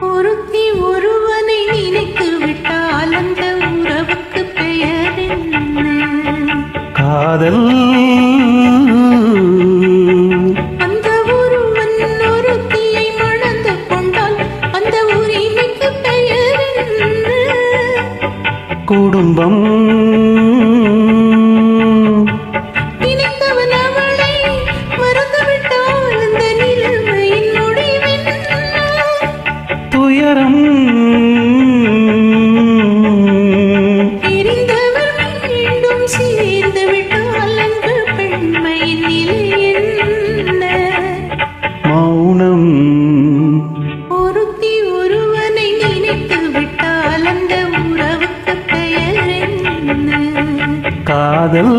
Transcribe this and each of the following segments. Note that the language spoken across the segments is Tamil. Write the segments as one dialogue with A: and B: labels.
A: ஒருத்தி ஒருவனை நினைத்து விட்டால் அந்த உறவுக்கு பெயர் என்ன?
B: காதல்.
A: அந்த ஒருவன் ஒருத்தியை மணந்து கொண்டால் அந்த உரிமைக்கு பெயர் என்ன?
B: குடும்பம். காதல்.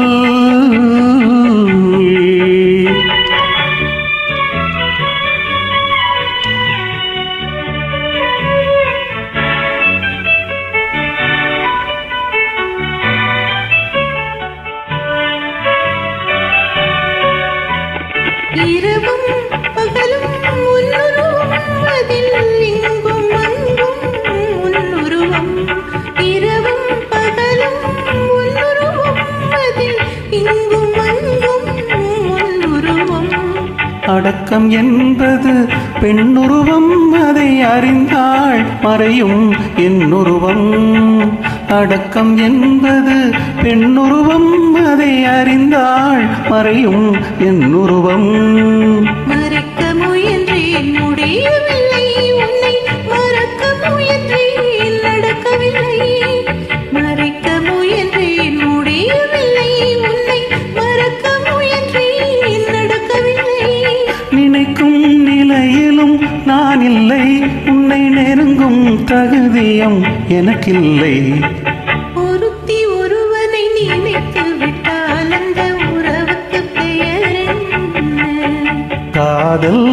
A: இரவும்
B: அடக்கம் என்பது பெண்ணுருவம் அதை அறிந்தாள் மறையும் என்னுருவம். அடக்கம் என்பது பெண்ணுருவம் அதை அறிந்தாள் மறையும் என்னுருவம்.
A: மறைக்க முயன்றேன் முடியவில்லை உன்னை. மறக்க முயன்றேன்
B: தகுதியும் எனக்கில்லை.
A: ஒருத்தி ஒருவனை நினைத்து விட்டால் அந்த உறவுக்கு பெயர்
B: காதல்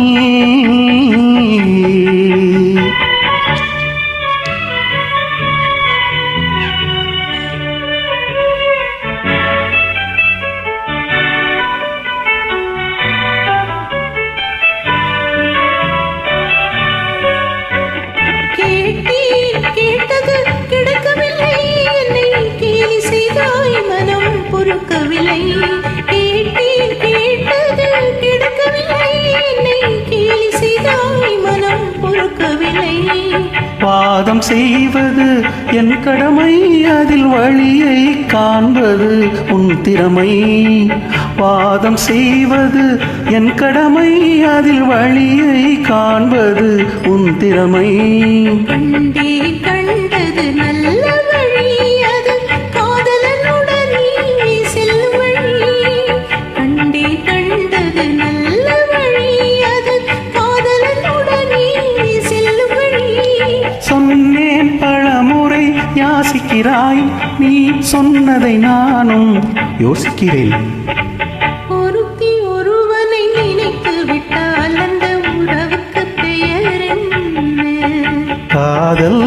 B: செய்வது என் கடமை அதில் வழியை காண்பது உன் திறமை. வாதம் செய்வது என் கடமை அதில் வழியை காண்பது உன் திறமை. சொன்னேன் பழமுறை யாசிக்கிறாய். நீ சொன்னதை நானும் யோசிக்கிறேன்.
A: ஒருத்தி ஒருவனை நினைத்து விட்டால் அந்த உறவுக்கு பெயர்
B: காதல்